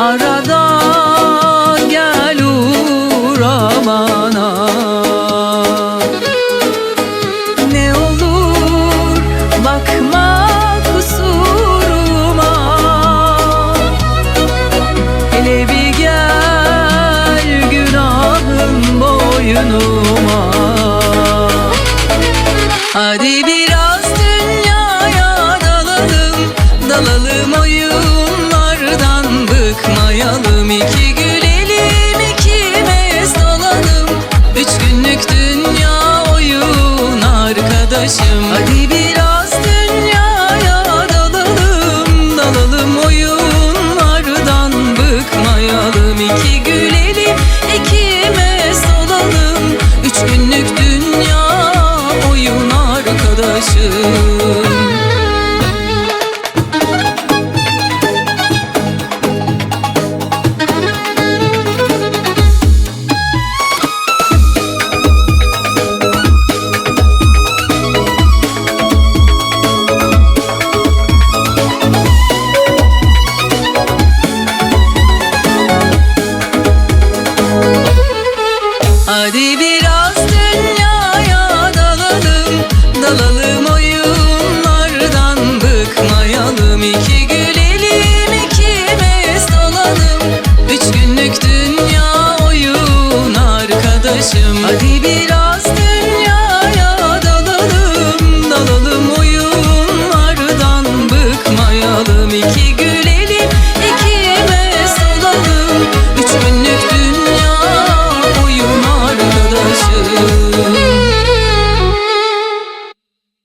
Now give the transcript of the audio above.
arada gel uğramana Ne olur bakma kusuruma. Hele bir gel günahın boynuma. Hadi biraz Üç Hadi biraz dünyaya dalalım. Dalalım oyunlardan bıkmayalım. İki gülelim ikimiz dolalım Üç günlük dünya oyun arkadaşım. Hadi biraz